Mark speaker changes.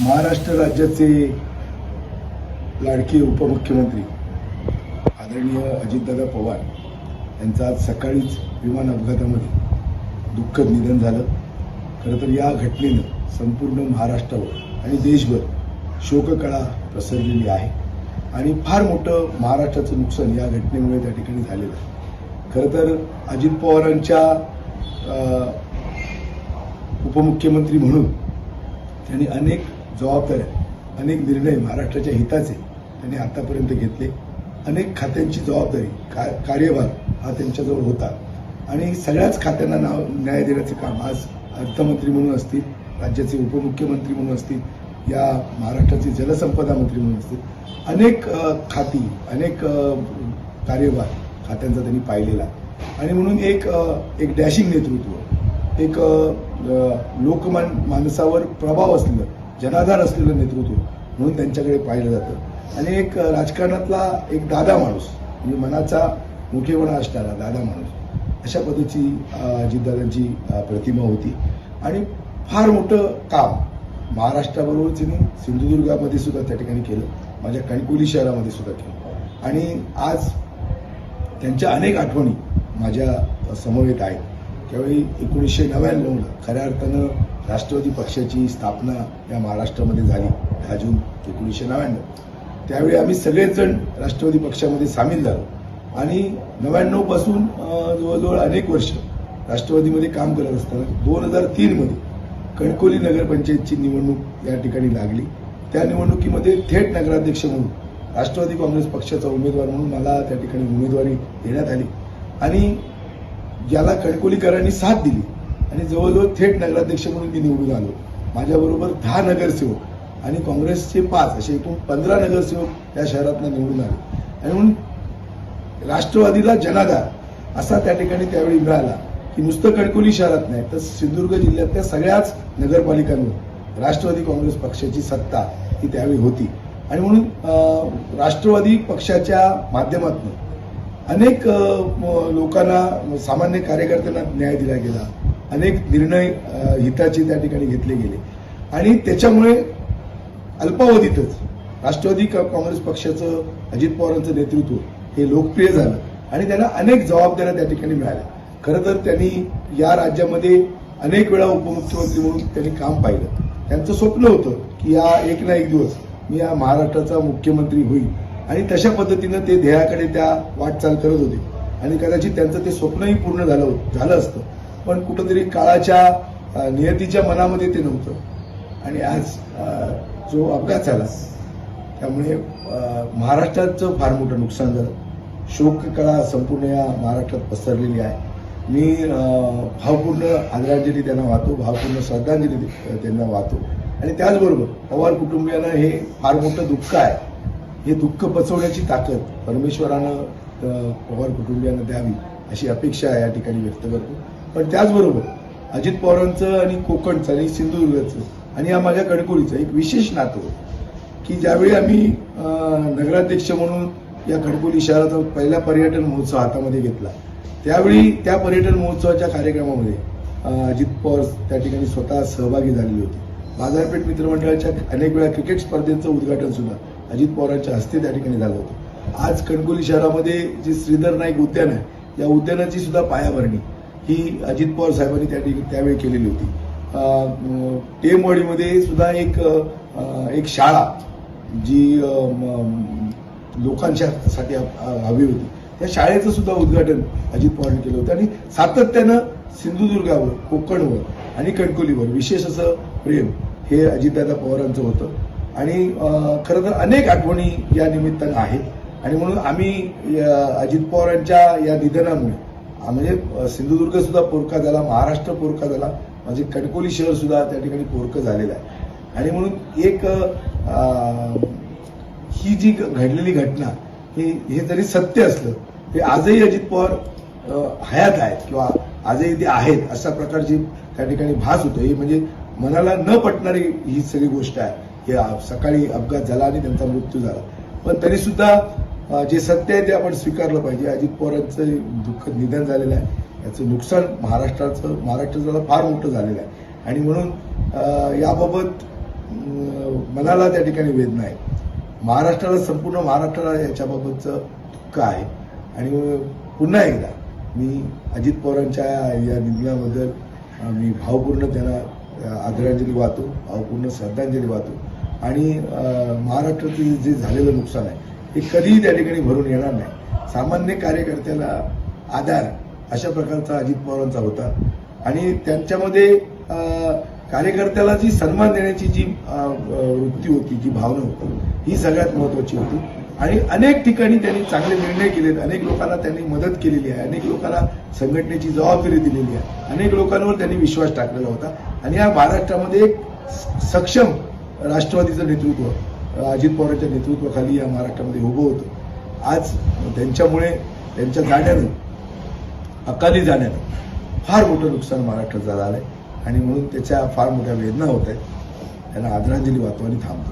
Speaker 1: महाराष्ट्र राज्याचे लाडके उपमुख्यमंत्री आदरणीय अजितदादा पवार यांचं आज सकाळीच विमान अपघातामध्ये दुःखद निधन झालं. खरं तर या घटनेनं संपूर्ण महाराष्ट्रावर आणि देशभर शोककळा पसरलेली आहे. आणि फार मोठं महाराष्ट्राचं नुकसान या घटनेमुळे त्या ठिकाणी झालेलं आहे. खरं तर अजित पवारांच्या उपमुख्यमंत्री म्हणून त्यांनी अनेक जबाबदाऱ्या अनेक निर्णय महाराष्ट्राच्या हिताचे त्यांनी आतापर्यंत घेतले. अनेक खात्यांची जबाबदारी का कार्यभार हा त्यांच्याजवळ होता. आणि सगळ्याच खात्यांना नाव न्याय देण्याचे काम आज अर्थमंत्री म्हणून असतील राज्याचे उपमुख्यमंत्री म्हणून असतील या महाराष्ट्राचे जलसंपदा मंत्री म्हणून असतील अनेक खाती अनेक कार्यभार खात्यांचा त्यांनी पाहिलेला. आणि म्हणून एक एक डॅशिंग नेतृत्व एक लोकमान माणसावर प्रभाव असलेलं जनाधार असलेलं नेतृत्व म्हणून त्यांच्याकडे पाहिलं जातं. आणि एक राजकारणातला एक दादा माणूस म्हणजे मनाचा मोठेपणा असणारा दादा माणूस अशा पद्धतीची अ, अजितदादांची प्रतिमा होती. आणि फार मोठं काम महाराष्ट्राबरोबर त्यांनी सिंधुदुर्गामध्ये सुद्धा त्या ठिकाणी केलं. माझ्या कणकुली शहरामध्ये सुद्धा केलं. आणि आज त्यांच्या अनेक आठवणी माझ्या समवेत आहेत. त्यावेळी एकोणीसशे नव्याण्णवला खऱ्या अर्थानं राष्ट्रवादी पक्षाची स्थापना या महाराष्ट्रामध्ये झाली. दहा जून एकोणीसशे नव्याण्णव. त्यावेळी आम्ही सगळेजण राष्ट्रवादी पक्षामध्ये सामील झालो. आणि नव्याण्णवपासून जवळजवळ अनेक वर्ष राष्ट्रवादीमध्ये काम करत असताना दोन हजार तीनमध्ये कणकोली नगरपंचायतची निवडणूक या ठिकाणी लागली. त्या निवडणुकीमध्ये थेट नगराध्यक्ष म्हणून राष्ट्रवादी काँग्रेस पक्षाचा उमेदवार म्हणून मला त्या ठिकाणी उमेदवारी देण्यात आली. आणि ज्याला कणकोलीकरांनी साथ दिली. आणि जवळजवळ थेट नगराध्यक्ष म्हणून मी निवडून आलो. माझ्याबरोबर दहा नगरसेवक आणि काँग्रेसचे पाच असे एकूण पंधरा नगरसेवक या शहरातनं निवडून आले. आणि म्हणून राष्ट्रवादीला जनाधार असा त्या ठिकाणी त्यावेळी मिळाला की नुसतं कणकोली शहरात नाही तर सिंधुदुर्ग जिल्ह्यातल्या सगळ्याच नगरपालिकांवर राष्ट्रवादी काँग्रेस पक्षाची सत्ता ही त्यावेळी होती. आणि म्हणून राष्ट्रवादी पक्षाच्या माध्यमातून अनेक लोकांना सामान्य कार्यकर्त्यांना न्याय दिला गेला. अनेक निर्णय हिताचे त्या ठिकाणी घेतले गेले. आणि त्याच्यामुळे अल्पावधीतच राष्ट्रवादी का- काँग्रेस पक्षाचं अजित पवारांचं नेतृत्व हे लोकप्रिय झालं आणि त्यांना अनेक जबाबदाऱ्या त्या ठिकाणी मिळाल्या. खरं तर त्यांनी या राज्यामध्ये अनेक वेळा उपमुख्यमंत्री म्हणून त्यांनी काम पाहिलं. त्यांचं स्वप्न होतं की या एक ना एक दिवस मी या महाराष्ट्राचा मुख्यमंत्री होईल. आणि तशा पद्धतीनं ते ध्येयाकडे त्या वाटचाल करत होते. आणि कदाचित त्यांचं ते स्वप्नही पूर्ण झालं होतं- झालं असतं. पण कुठंतरी काळाच्या नियतीच्या मनामध्ये ते नव्हतं. आणि आज जो अपघात झाला त्यामुळे महाराष्ट्राचं फार मोठं नुकसान झालं. शोककळा संपूर्ण या महाराष्ट्रात पसरलेली आहे. मी भावपूर्ण आदरांजली त्यांना वाहतो भावपूर्ण श्रद्धांजली त्यांना वाहतो. आणि त्याचबरोबर पवार कुटुंबियांना हे फार मोठं दुःख आहे. हे दुःख पचवण्याची ताकद परमेश्वरानं पवार कुटुंबियांना द्यावी अशी अपेक्षा या ठिकाणी व्यक्त करतो. पण त्याचबरोबर अजित पवारांचं आणि कोकणचं आणि सिंधुदुर्गचं आणि या माझ्या कणकोलीचं एक विशेष नातं की ज्यावेळी आम्ही नगराध्यक्ष म्हणून या गडकोली शहराचा पहिला पर्यटन महोत्सव हातामध्ये घेतला त्यावेळी त्या पर्यटन महोत्सवाच्या कार्यक्रमामध्ये अजित पवार त्या ठिकाणी स्वतः सहभागी झालेले होते. बाजारपेठ मित्रमंडळाच्या अनेक वेळा क्रिकेट स्पर्धेचं उद्घाटन सुद्धा अजित पवारांच्या हस्ते त्या ठिकाणी झालं होतं. आज कणकोली शहरामध्ये जे श्रीधर नाईक उद्यान आहे या उद्यानाची सुद्धा पायाभरणी ही अजित पवार साहेबांनी त्या ठिकाणी त्यावेळी केलेली होती. टेमवाडीमध्ये सुद्धा एक एक शाळा जी म- लोकांच्यासाठी हवी होती. त्या शाळेचं सुद्धा उद्घाटन अजित पवारांनी केलं होतं. आणि सातत्यानं सिंधुदुर्गावर कोकणवर आणि कणकोलीवर विशेष असं प्रेम हे अजितदादा पवारांचं होतं. आणि खरं तर अनेक आठवणी या निमित्तानं आहेत. आणि म्हणून आम्ही अजित अजित पवारांच्या या निधनामुळे म्हणजे सिंधुदुर्ग सुद्धा पोरका झाला महाराष्ट्र पोरका झाला म्हणजे कणकोली शहर सुद्धा त्या ठिकाणी पोरकं झालेलं आहे. आणि म्हणून एक ही जी घडलेली घटना ही हे जरी सत्य असलं ते आजही अजित पवार हयात आहेत किंवा आजही ते आहेत अशा प्रकारची त्या ठिकाणी भास होतो. ही म्हणजे मनाला न पटणारी ही सगळी गोष्ट आहे. हे सकाळी अपघात झाला आणि त्यांचा मृत्यू झाला. पण तरी सुद्धा जे सत्य आहे ते आपण स्वीकारलं पाहिजे. अजित पवारांचं दुःख निधन झालेलं आहे. याचं नुकसान महाराष्ट्राचं महाराष्ट्राचं फार मोठं झालेलं आहे. आणि म्हणून याबाबत मनाला त्या ठिकाणी वेदना आहे. महाराष्ट्राला संपूर्ण महाराष्ट्राला याच्याबाबतचं दुःख आहे. आणि पुन्हा एकदा मी अजित पवारांच्या या निधनाबद्दल मी भावपूर्ण त्यांना आदरांजली वाहतो भावपूर्ण श्रद्धांजली वाहतो. आणि महाराष्ट्राचं महाराष्ट्रातील जे झालेलं नुकसान आहे ते कधीही त्या ठिकाणी भरून येणार नाही. सामान्य कार्यकर्त्याला आधार अशा प्रकारचा अजित पवारांचा होता. आणि त्यांच्यामध्ये कार्यकर्त्याला जी सन्मान देण्याची जी वृत्ती होती जी भावना होती ही सगळ्यात महत्वाची होती. आणि अनेक ठिकाणी त्यांनी चांगले निर्णय केलेत. अनेक लोकांना त्यांनी मदत केलेली आहे. अनेक लोकांना संघटनेची जबाबदारी दिलेली आहे. अनेक लोकांवर त्यांनी विश्वास टाकलेला होता. आणि या महाराष्ट्रामध्ये एक सक्षम राष्ट्रवादीचं नेतृत्व अजित पवारांच्या नेतृत्वाखाली या महाराष्ट्रामध्ये उभं होतं. आज त्यांच्यामुळे त्यांच्या जाण्यानं अकाली जाण्यानं फार मोठं नुकसान महाराष्ट्रात झालं आहे. आणि म्हणून त्याच्या फार मोठ्या वेदना होत आहेत. त्यांना आदरांजली वाहतो आणि थांबतो.